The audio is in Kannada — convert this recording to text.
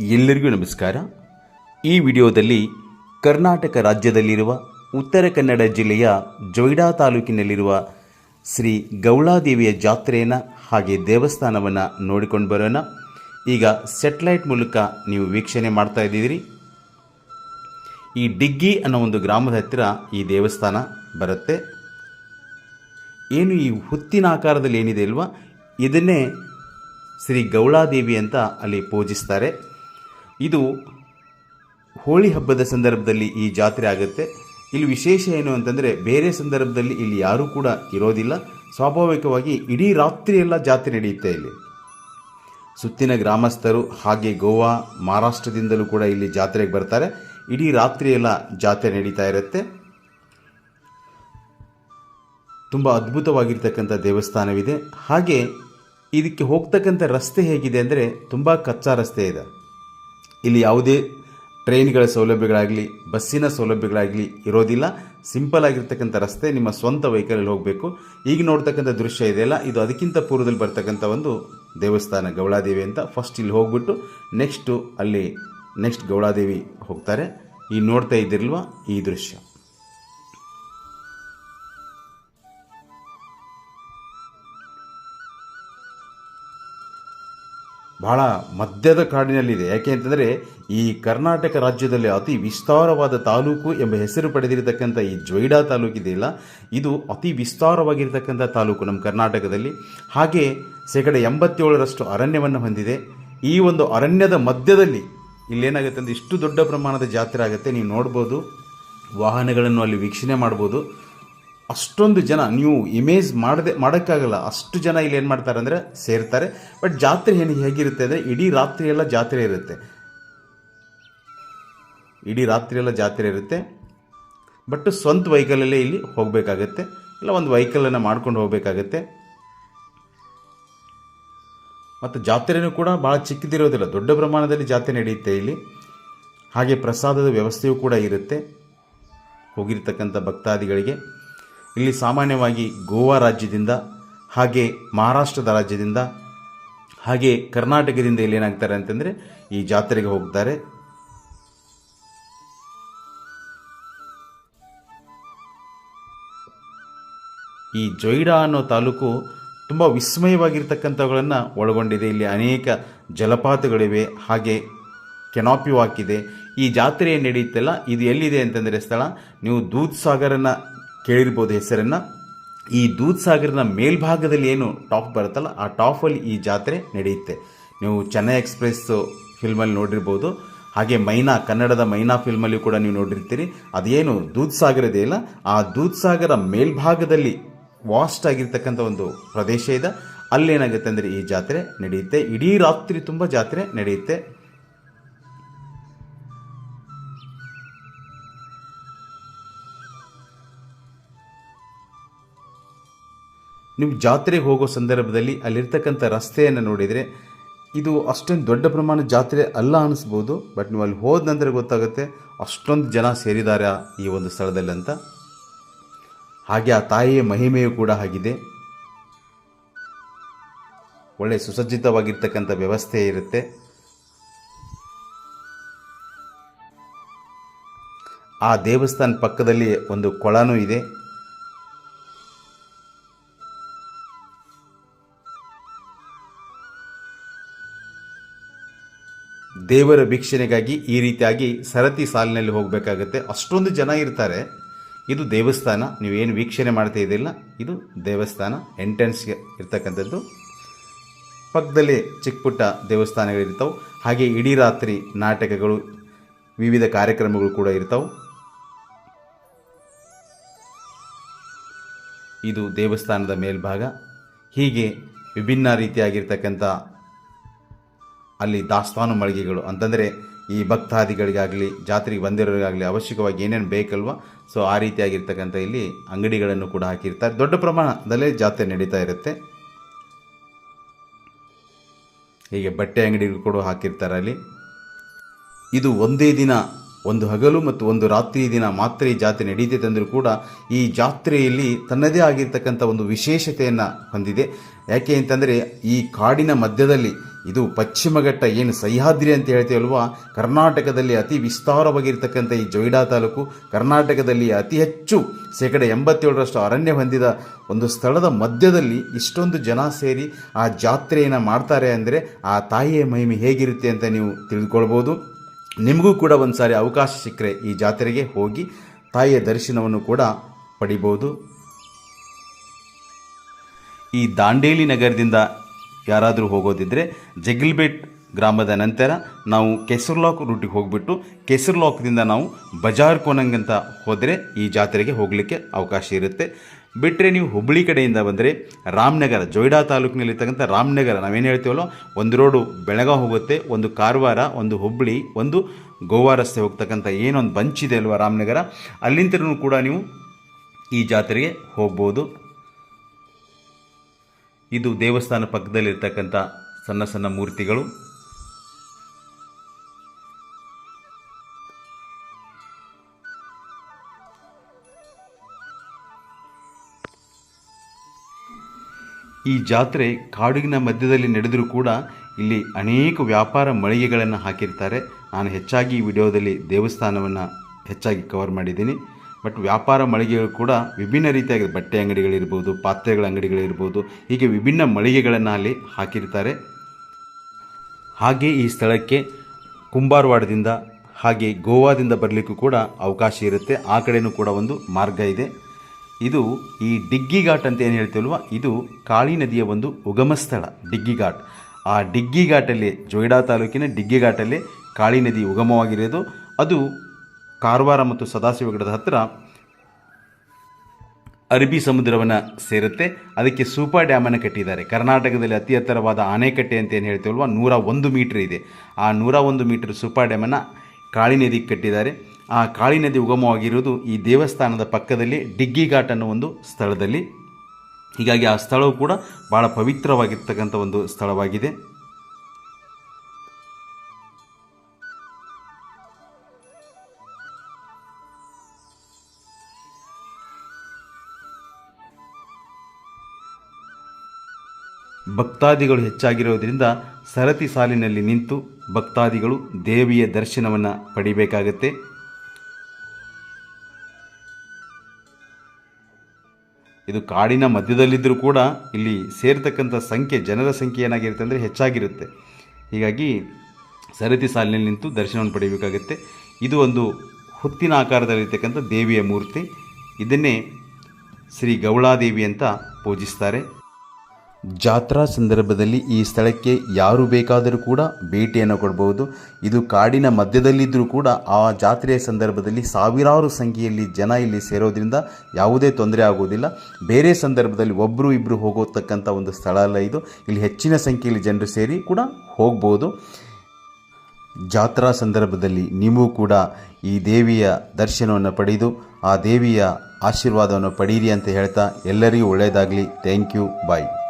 ಎಲ್ಲರಿಗೂ ನಮಸ್ಕಾರ. ಈ ವಿಡಿಯೋದಲ್ಲಿ ಕರ್ನಾಟಕ ರಾಜ್ಯದಲ್ಲಿರುವ ಉತ್ತರ ಕನ್ನಡ ಜಿಲ್ಲೆಯ ಜೊಯ್ಡಾ ತಾಲೂಕಿನಲ್ಲಿರುವ ಶ್ರೀ ಗೌಳಾದೇವಿಯ ಜಾತ್ರೆಯನ್ನು ಹಾಗೆ ದೇವಸ್ಥಾನವನ್ನು ನೋಡಿಕೊಂಡು ಬರೋಣ. ಈಗ ಸೆಟ್ಲೈಟ್ ಮೂಲಕ ನೀವು ವೀಕ್ಷಣೆ ಮಾಡ್ತಾ ಇದ್ದೀರಿ. ಈ ಡಿಗ್ಗಿ ಅನ್ನೋ ಒಂದು ಗ್ರಾಮದ ಹತ್ತಿರ ಈ ದೇವಸ್ಥಾನ ಬರುತ್ತೆ. ಏನು ಈ ಹುತ್ತಿನ ಆಕಾರದಲ್ಲಿ ಏನಿದೆ ಅಲ್ವಾ? ಇದನ್ನೇ ಶ್ರೀ ಗೌಳಾದೇವಿ ಅಂತ ಅಲ್ಲಿ ಪೂಜಿಸ್ತಾರೆ. ಇದು ಹೋಳಿ ಹಬ್ಬದ ಸಂದರ್ಭದಲ್ಲಿ ಈ ಜಾತ್ರೆ ಆಗುತ್ತೆ. ಇಲ್ಲಿ ವಿಶೇಷ ಏನು ಅಂತಂದರೆ ಬೇರೆ ಸಂದರ್ಭದಲ್ಲಿ ಇಲ್ಲಿ ಯಾರೂ ಕೂಡ ಇರೋದಿಲ್ಲ. ಸ್ವಾಭಾವಿಕವಾಗಿ ಇಡೀ ರಾತ್ರಿ ಎಲ್ಲ ಜಾತ್ರೆ ನಡೆಯುತ್ತೆ ಇಲ್ಲಿ. ಸುತ್ತಿನ ಗ್ರಾಮಸ್ಥರು ಹಾಗೆ ಗೋವಾ, ಮಹಾರಾಷ್ಟ್ರದಿಂದಲೂ ಕೂಡ ಇಲ್ಲಿ ಜಾತ್ರೆಗೆ ಬರ್ತಾರೆ. ಇಡೀ ರಾತ್ರಿ ಎಲ್ಲ ಜಾತ್ರೆ ನಡೀತಾ ಇರುತ್ತೆ. ತುಂಬ ಅದ್ಭುತವಾಗಿರ್ತಕ್ಕಂಥ ದೇವಸ್ಥಾನವಿದೆ. ಹಾಗೆ ಇದಕ್ಕೆ ಹೋಗ್ತಕ್ಕಂಥ ರಸ್ತೆ ಹೇಗಿದೆ ಅಂದರೆ ತುಂಬ ಕಚ್ಚಾ ರಸ್ತೆ ಇದೆ. ಇಲ್ಲಿ ಯಾವುದೇ ಟ್ರೈನ್ಗಳ ಸೌಲಭ್ಯಗಳಾಗಲಿ, ಬಸ್ಸಿನ ಸೌಲಭ್ಯಗಳಾಗಲಿ ಇರೋದಿಲ್ಲ. ಸಿಂಪಲ್ ಆಗಿರ್ತಕ್ಕಂಥ ರಸ್ತೆ ನಿಮ್ಮ ಸ್ವಂತ ವೆಹಿಕಲಲ್ಲಿ ಹೋಗಬೇಕು. ಈಗ ನೋಡ್ತಕ್ಕಂಥ ದೃಶ್ಯ ಇದೆಯಲ್ಲ ಇದು ಅದಕ್ಕಿಂತ ಪೂರ್ವದಲ್ಲಿ ಬರ್ತಕ್ಕಂಥ ಒಂದು ದೇವಸ್ಥಾನ ಗೌಳಾದೇವಿ ಅಂತ ಫಸ್ಟ್ ಇಲ್ಲಿ ಹೋಗ್ಬಿಟ್ಟು ನೆಕ್ಸ್ಟು ಅಲ್ಲಿ ನೆಕ್ಸ್ಟ್ ಗೌಳಾದೇವಿ ಹೋಗ್ತಾರೆ. ಈ ನೋಡ್ತಾ ಇದ್ದಿರಲ್ವ ಈ ದೃಶ್ಯ. ಬಹಳ ಮಧ್ಯದ ಕಾಡಿನಲ್ಲಿದೆ. ಯಾಕೆ ಅಂತಂದರೆ ಈ ಕರ್ನಾಟಕ ರಾಜ್ಯದಲ್ಲಿ ಅತಿ ವಿಸ್ತಾರವಾದ ತಾಲೂಕು ಎಂಬ ಹೆಸರು ಪಡೆದಿರತಕ್ಕಂಥ ಈ ಜೊಯ್ಡಾ ತಾಲೂಕಿದೆಯಲ್ಲ ಇದು ಅತಿ ವಿಸ್ತಾರವಾಗಿರತಕ್ಕಂಥ ತಾಲೂಕು ನಮ್ಮ ಕರ್ನಾಟಕದಲ್ಲಿ. ಹಾಗೆ ಶೇಕಡ ಎಂಬತ್ತೇಳರಷ್ಟು ಅರಣ್ಯವನ್ನು ಹೊಂದಿದೆ. ಈ ಒಂದು ಅರಣ್ಯದ ಮಧ್ಯದಲ್ಲಿ ಇಲ್ಲೇನಾಗುತ್ತೆ ಅಂದರೆ ಇಷ್ಟು ದೊಡ್ಡ ಪ್ರಮಾಣದ ಜಾತ್ರೆ ಆಗುತ್ತೆ. ನೀವು ನೋಡ್ಬೋದು, ವಾಹನಗಳನ್ನು ಅಲ್ಲಿ ವೀಕ್ಷಣೆ ಮಾಡ್ಬೋದು. ಅಷ್ಟೊಂದು ಜನ, ನೀವು ಇಮೇಜ್ ಮಾಡದೆ, ಮಾಡೋಕ್ಕಾಗಲ್ಲ. ಅಷ್ಟು ಜನ ಇಲ್ಲಿ ಏನು ಮಾಡ್ತಾರೆ ಅಂದರೆ ಸೇರ್ತಾರೆ. ಬಟ್ ಜಾತ್ರೆ ಏನು ಹೇಗಿರುತ್ತೆ ಅಂದರೆ ಇಡೀ ರಾತ್ರಿ ಎಲ್ಲ ಜಾತ್ರೆ ಇರುತ್ತೆ. ಇಡೀ ರಾತ್ರಿ ಎಲ್ಲ ಜಾತ್ರೆ ಇರುತ್ತೆ. ಬಟ್ ಸ್ವಂತ ವೆಹಿಕಲಲ್ಲೇ ಇಲ್ಲಿ ಹೋಗಬೇಕಾಗತ್ತೆ. ಇಲ್ಲ ಒಂದು ವೆಹಿಕಲನ್ನು ಮಾಡ್ಕೊಂಡು ಹೋಗಬೇಕಾಗತ್ತೆ. ಮತ್ತು ಜಾತ್ರೆಯೂ ಕೂಡ ಭಾಳ ಚಿಕ್ಕದಿರೋದಿಲ್ಲ. ದೊಡ್ಡ ಪ್ರಮಾಣದಲ್ಲಿ ಜಾತ್ರೆ ನಡೆಯುತ್ತೆ ಇಲ್ಲಿ. ಹಾಗೆ ಪ್ರಸಾದದ ವ್ಯವಸ್ಥೆಯೂ ಕೂಡ ಇರುತ್ತೆ. ಹೋಗಿರ್ತಕ್ಕಂಥ ಭಕ್ತಾದಿಗಳಿಗೆ. ಇಲ್ಲಿ ಸಾಮಾನ್ಯವಾಗಿ ಗೋವಾ ರಾಜ್ಯದಿಂದ, ಹಾಗೆ ಮಹಾರಾಷ್ಟ್ರದ ರಾಜ್ಯದಿಂದ, ಹಾಗೆ ಕರ್ನಾಟಕದಿಂದ ಇಲ್ಲಿ ಏನಾಗ್ತಾರೆ ಅಂತಂದರೆ ಈ ಜಾತ್ರೆಗೆ ಹೋಗ್ತಾರೆ. ಈ ಜೊಯ್ಡಾ ಅನ್ನೋ ತಾಲೂಕು ತುಂಬ ವಿಸ್ಮಯವಾಗಿರ್ತಕ್ಕಂಥವುಗಳನ್ನು ಒಳಗೊಂಡಿದೆ. ಇಲ್ಲಿ ಅನೇಕ ಜಲಪಾತಗಳಿವೆ, ಹಾಗೆ ಕೆನಾಪಿ ವಾಕ್ ಇದೆ ಈ ಜಾತ್ರೆ ನಡೆಯುತ್ತಲ್ಲ, ಇದು ಎಲ್ಲಿದೆ ಅಂತಂದರೆ ಸ್ಥಳ, ನೀವು ದೂದ್ ಸಾಗರನ ಕೇಳಿರ್ಬೋದು ಹೆಸರನ್ನು. ಈ ದೂದ್ ಸಾಗರ್ನ ಮೇಲ್ಭಾಗದಲ್ಲಿ ಏನು ಟಾಪ್ ಬರುತ್ತಲ್ಲ, ಆ ಟಾಪಲ್ಲಿ ಈ ಜಾತ್ರೆ ನಡೆಯುತ್ತೆ. ನೀವು ಚೆನ್ನೈ ಎಕ್ಸ್ಪ್ರೆಸ್ ಫಿಲ್ಮಲ್ಲಿ ನೋಡಿರ್ಬೋದು, ಹಾಗೆ ಮೈನಾ, ಕನ್ನಡದ ಮೈನಾ ಫಿಲ್ಮಲ್ಲಿ ಕೂಡ ನೀವು ನೋಡಿರ್ತೀರಿ. ಅದೇನು ದೂದ್ ಸಾಗರ ಇದೆಯಲ್ಲ ಆ ದೂದ್ ಸಾಗರ ಮೇಲ್ಭಾಗದಲ್ಲಿ ವಾಸ್ಟ್ ಆಗಿರ್ತಕ್ಕಂಥ ಒಂದು ಪ್ರದೇಶ ಇದೆ. ಅಲ್ಲೇನಾಗುತ್ತೆ ಅಂದರೆ ಈ ಜಾತ್ರೆ ನಡೆಯುತ್ತೆ. ಇಡೀ ರಾತ್ರಿ ತುಂಬ ಜಾತ್ರೆ ನಡೆಯುತ್ತೆ. ನೀವು ಜಾತ್ರೆಗೆ ಹೋಗೋ ಸಂದರ್ಭದಲ್ಲಿ ಅಲ್ಲಿರ್ತಕ್ಕಂಥ ರಸ್ತೆಯನ್ನು ನೋಡಿದರೆ ಇದು ಅಷ್ಟೊಂದು ದೊಡ್ಡ ಪ್ರಮಾಣದ ಜಾತ್ರೆ ಅಲ್ಲ ಅನ್ನಿಸ್ಬೋದು ಬಟ್ ನೀವು ಅಲ್ಲಿ ಹೋದ ನಂತರ ಗೊತ್ತಾಗುತ್ತೆ ಅಷ್ಟೊಂದು ಜನ ಸೇರಿದ್ದಾರೆ ಈ ಒಂದು ಸ್ಥಳದಲ್ಲಿ ಅಂತ. ಹಾಗೆ ಆ ತಾಯಿಯ ಮಹಿಮೆಯೂ ಕೂಡ ಆಗಿದೆ. ಒಳ್ಳೆ ಸುಸಜ್ಜಿತವಾಗಿರ್ತಕ್ಕಂಥ ವ್ಯವಸ್ಥೆ ಇರುತ್ತೆ. ಆ ದೇವಸ್ಥಾನ ಪಕ್ಕದಲ್ಲಿ ಒಂದು ಕೊಳನೂ ಇದೆ. ದೇವರ ವೀಕ್ಷಣೆಗಾಗಿ ಈ ರೀತಿಯಾಗಿ ಸರತಿ ಸಾಲಿನಲ್ಲಿ ಹೋಗಬೇಕಾಗತ್ತೆ. ಅಷ್ಟೊಂದು ಜನ ಇರ್ತಾರೆ. ಇದು ದೇವಸ್ಥಾನ. ನೀವೇನು ವೀಕ್ಷಣೆ ಮಾಡ್ತಾ ಇದ್ದಿಲ್ಲ. ಇದು ದೇವಸ್ಥಾನ. ಎಂಟ್ರೆನ್ಸ್ಗೆ ಇರ್ತಕ್ಕಂಥದ್ದು. ಪಕ್ಕದಲ್ಲಿ ಚಿಕ್ಕ ಪುಟ್ಟ ದೇವಸ್ಥಾನಗಳಿರ್ತಾವೆ. ಹಾಗೆ ಇಡೀ ರಾತ್ರಿ ನಾಟಕಗಳು, ವಿವಿಧ ಕಾರ್ಯಕ್ರಮಗಳು ಕೂಡ ಇರ್ತಾವೆ. ಇದು ದೇವಸ್ಥಾನದ ಮೇಲ್ಭಾಗ. ಹೀಗೆ ವಿಭಿನ್ನ ರೀತಿಯಾಗಿರ್ತಕ್ಕಂಥ ಅಲ್ಲಿ ದಾಸ್ತಾನು ಮಳಿಗೆಗಳು. ಅಂತಂದರೆ ಈ ಭಕ್ತಾದಿಗಳಿಗಾಗಲಿ, ಜಾತ್ರೆಗೆ ಬಂದಿರೋರಿಗಾಗಲಿ ಅವಶ್ಯಕವಾಗಿ ಏನೇನು ಬೇಕಲ್ವ? ಸೊ ಆ ರೀತಿಯಾಗಿರ್ತಕ್ಕಂಥ ಇಲ್ಲಿ ಅಂಗಡಿಗಳನ್ನು ಕೂಡ ಹಾಕಿರ್ತಾರೆ. ದೊಡ್ಡ ಪ್ರಮಾಣದಲ್ಲೇ ಜಾತ್ರೆ ನಡೀತಾ ಇರುತ್ತೆ. ಹೀಗೆ ಬಟ್ಟೆ ಅಂಗಡಿಗಳು ಕೂಡ ಹಾಕಿರ್ತಾರೆ ಅಲ್ಲಿ. ಇದು ಒಂದೇ ದಿನ, ಒಂದು ಹಗಲು ಮತ್ತು ಒಂದು ರಾತ್ರಿ ದಿನ ಮಾತ್ರ ಈ ಜಾತ್ರೆ ನಡೀತೈತೆ ಅಂದರೂ ಕೂಡ ಈ ಜಾತ್ರೆಯಲ್ಲಿ ತನ್ನದೇ ಆಗಿರ್ತಕ್ಕಂಥ ಒಂದು ವಿಶೇಷತೆಯನ್ನು ಹೊಂದಿದೆ. ಯಾಕೆ ಅಂತಂದರೆ ಈ ಕಾಡಿನ ಮಧ್ಯದಲ್ಲಿ ಇದು ಪಶ್ಚಿಮ ಘಟ್ಟ ಏನು ಸಹ್ಯಾದ್ರಿ ಅಂತ ಹೇಳ್ತೀವಲ್ವಾ ಕರ್ನಾಟಕದಲ್ಲಿ ಅತಿ ವಿಸ್ತಾರವಾಗಿರ್ತಕ್ಕಂಥ ಈ ಜೊಯ್ಡಾ ತಾಲೂಕು, ಕರ್ನಾಟಕದಲ್ಲಿ ಅತಿ ಹೆಚ್ಚು ಶೇಕಡ ಎಂಬತ್ತೇಳರಷ್ಟು ಅರಣ್ಯ ಹೊಂದಿದ ಒಂದು ಸ್ಥಳದ ಮಧ್ಯದಲ್ಲಿ ಇಷ್ಟೊಂದು ಜನ ಸೇರಿ ಆ ಜಾತ್ರೆಯನ್ನು ಮಾಡ್ತಾರೆ ಅಂದರೆ ಆ ತಾಯಿಯ ಮಹಿಮೆ ಹೇಗಿರುತ್ತೆ ಅಂತ ನೀವು ತಿಳಿದುಕೊಳ್ಬೋದು ನಿಮಗೂ ಕೂಡ ಒಂದು ಸಾರಿ ಅವಕಾಶ ಸಿಕ್ಕರೆ ಈ ಜಾತ್ರೆಗೆ ಹೋಗಿ ತಾಯಿಯ ದರ್ಶನವನ್ನು ಕೂಡ ಪಡಿಬೋದು. ಈ ದಾಂಡೇಲಿ ನಗರದಿಂದ ಯಾರಾದರೂ ಹೋಗೋದಿದ್ದರೆ ಜಗ್ಲ್ಬೆಟ್ ಗ್ರಾಮದ ನಂತರ ನಾವು ಕೆಸರ್ಲಾಕ್ ರೂಟಿಗೆ ಹೋಗಿಬಿಟ್ಟು ಕೆಸರ್ಲಾಕ್ದಿಂದ ನಾವು ಬಜಾರ್ ಕೋನಂಗ್ ಅಂತ ಹೋದರೆ ಈ ಜಾತ್ರೆಗೆ ಹೋಗಲಿಕ್ಕೆ ಅವಕಾಶ ಇರುತ್ತೆ. ಬಿಟ್ಟರೆ ನೀವು ಹುಬ್ಬಳ್ಳಿ ಕಡೆಯಿಂದ ಬಂದರೆ ರಾಮನಗರ, ಜೊಯ್ಡಾ ತಾಲೂಕಿನಲ್ಲಿರ್ತಕ್ಕಂಥ ರಾಮನಗರ, ನಾವೇನು ಹೇಳ್ತೀವಲ್ಲ, ಒಂದು ರೋಡು ಬೆಳಗಾವಿ ಹೋಗುತ್ತೆ, ಒಂದು ಕಾರವಾರ, ಒಂದು ಹುಬ್ಬಳ್ಳಿ ಒಂದು ಗೋವಾ ರಸ್ತೆ ಹೋಗ್ತಕ್ಕಂಥ ಏನೊಂದು ಬಂಚ್ ಇದೆ ಅಲ್ವಾ ರಾಮನಗರ? ಅಲ್ಲಿಂದಲೂ ಕೂಡ ನೀವು ಈ ಜಾತ್ರೆಗೆ ಹೋಗ್ಬೋದು. ಇದು ದೇವಸ್ಥಾನ ಪಕ್ಕದಲ್ಲಿರ್ತಕ್ಕಂಥ ಸಣ್ಣ ಸಣ್ಣ ಮೂರ್ತಿಗಳು. ಈ ಜಾತ್ರೆ ಕಾಡಿನ ಮಧ್ಯದಲ್ಲಿ ನಡೆದರೂ ಕೂಡ ಇಲ್ಲಿ ಅನೇಕ ವ್ಯಾಪಾರ ಮಳಿಗೆಗಳನ್ನು ಹಾಕಿರ್ತಾರೆ. ನಾನು ಹೆಚ್ಚಾಗಿ ಈ ವಿಡಿಯೋದಲ್ಲಿ ದೇವಸ್ಥಾನವನ್ನು ಹೆಚ್ಚಾಗಿ ಕವರ್ ಮಾಡಿದ್ದೀನಿ. ಬಟ್ ವ್ಯಾಪಾರ ಮಳಿಗೆಗಳು ಕೂಡ ವಿಭಿನ್ನ ರೀತಿಯಾಗಿ ಬಟ್ಟೆ ಅಂಗಡಿಗಳಿರ್ಬೋದು ಪಾತ್ರೆಗಳ ಅಂಗಡಿಗಳಿರ್ಬೋದು ಹೀಗೆ ವಿಭಿನ್ನ ಮಳಿಗೆಗಳನ್ನು ಅಲ್ಲಿ ಹಾಕಿರ್ತಾರೆ. ಹಾಗೆ ಈ ಸ್ಥಳಕ್ಕೆ ಕುಂಬಾರವಾಡದಿಂದ ಹಾಗೆ ಗೋವಾದಿಂದ ಬರಲಿಕ್ಕೂ ಕೂಡ ಅವಕಾಶ ಇರುತ್ತೆ. ಆ ಕಡೆಯೂ ಕೂಡ ಒಂದು ಮಾರ್ಗ ಇದೆ. ಇದು ಈ ಡಿಗ್ಗಿ ಘಾಟ್ ಅಂತ ಏನು ಹೇಳ್ತೀವಲ್ವ? ಇದು ಕಾಳಿ ನದಿಯ ಒಂದು ಉಗಮ ಸ್ಥಳ ಡಿಗ್ಗಿ ಘಾಟ್ ಆ ಡಿಗ್ಗಿ ಘಾಟಲ್ಲಿ ಜೊಯ್ಡಾ ತಾಲೂಕಿನ ಡಿಗ್ಗಿ ಘಾಟಲ್ಲಿ ಕಾಳಿ ನದಿ ಉಗಮವಾಗಿರೋದು. ಅದು ಕಾರವಾರ ಮತ್ತು ಸದಾಶಿವಗಡದ ಹತ್ತಿರ ಅರಬ್ಬಿ ಸಮುದ್ರವನ್ನು ಸೇರುತ್ತೆ. ಅದಕ್ಕೆ ಸೂಪರ್ ಡ್ಯಾಮನ್ನು ಕಟ್ಟಿದ್ದಾರೆ. ಕರ್ನಾಟಕದಲ್ಲಿ ಅತಿ ಎತ್ತರವಾದ ಆನೆಕಟ್ಟೆ ಅಂತ ಏನು ಹೇಳ್ತೀವಲ್ವ ನೂರ ಒಂದು ಮೀಟ್ರ್ ಇದೆ. ಆ ನೂರ ಒಂದು ಮೀಟ್ರ್ ಸೂಪರ್ ಡ್ಯಾಮನ್ನು ಕಾಳಿ ನದಿಗೆ ಕಟ್ಟಿದ್ದಾರೆ. ಆ ಕಾಳಿ ನದಿ ಉಗಮವಾಗಿರುವುದು ಈ ದೇವಸ್ಥಾನದ ಪಕ್ಕದಲ್ಲಿ ಡಿಗ್ಗಿ ಘಾಟ್ ಅನ್ನೋ ಒಂದು ಸ್ಥಳದಲ್ಲಿ. ಹೀಗಾಗಿ ಆ ಸ್ಥಳವು ಕೂಡ ಭಾಳ ಪವಿತ್ರವಾಗಿರ್ತಕ್ಕಂಥ ಒಂದು ಸ್ಥಳವಾಗಿದೆ. ಭಕ್ತಾದಿಗಳು ಹೆಚ್ಚಾಗಿರೋದ್ರಿಂದ ಸರತಿ ಸಾಲಿನಲ್ಲಿ ನಿಂತು ಭಕ್ತಾದಿಗಳು ದೇವಿಯ ದರ್ಶನವನ್ನು ಪಡಿಬೇಕಾಗತ್ತೆ. ಇದು ಕಾಡಿನ ಮಧ್ಯದಲ್ಲಿದ್ದರೂ ಕೂಡ ಇಲ್ಲಿ ಸೇರ್ತಕ್ಕಂಥ ಸಂಖ್ಯೆ, ಜನರ ಸಂಖ್ಯೆ ಏನಾಗಿರುತ್ತೆ ಅಂದರೆ ಹೆಚ್ಚಾಗಿರುತ್ತೆ. ಹೀಗಾಗಿ ಸರತಿ ಸಾಲಿನಲ್ಲಿ ನಿಂತು ದರ್ಶನವನ್ನು ಪಡೆಯಬೇಕಾಗುತ್ತೆ ಇದು ಒಂದು ಹುತ್ತಿನ ಆಕಾರದಲ್ಲಿರ್ತಕ್ಕಂಥ ದೇವಿಯ ಮೂರ್ತಿ. ಇದನ್ನೇ ಶ್ರೀ ಗೌಳಾದೇವಿ ಅಂತ ಪೂಜಿಸ್ತಾರೆ. ಜಾತ್ರಾ ಸಂದರ್ಭದಲ್ಲಿ ಈ ಸ್ಥಳಕ್ಕೆ ಯಾರು ಬೇಕಾದರೂ ಕೂಡ ಭೇಟಿಯನ್ನು ಕೊಡಬಹುದು ಇದು ಕಾಡಿನ ಮಧ್ಯದಲ್ಲಿದ್ದರೂ ಕೂಡ ಆ ಜಾತ್ರೆಯ ಸಂದರ್ಭದಲ್ಲಿ ಸಾವಿರಾರು ಸಂಖ್ಯೆಯಲ್ಲಿ ಜನ ಇಲ್ಲಿ ಸೇರೋದ್ರಿಂದ ಯಾವುದೇ ತೊಂದರೆ ಆಗುವುದಿಲ್ಲ ಬೇರೆ ಸಂದರ್ಭದಲ್ಲಿ ಒಬ್ಬರು ಇಬ್ಬರು ಹೋಗೋತಕ್ಕಂಥ ಒಂದು ಸ್ಥಳ ಅಲ್ಲ ಇದು. ಇಲ್ಲಿ ಹೆಚ್ಚಿನ ಸಂಖ್ಯೆಯಲ್ಲಿ ಜನರು ಸೇರಿ ಕೂಡ ಹೋಗ್ಬೋದು. ಜಾತ್ರಾ ಸಂದರ್ಭದಲ್ಲಿ ನೀವು ಕೂಡ ಈ ದೇವಿಯ ದರ್ಶನವನ್ನು ಪಡೆದು, ಆ ದೇವಿಯ ಆಶೀರ್ವಾದವನ್ನು ಪಡೀರಿ ಅಂತ ಹೇಳ್ತಾ ಎಲ್ಲರಿಗೂ ಒಳ್ಳೆಯದಾಗಲಿ. Thank you. ಬಾಯ್.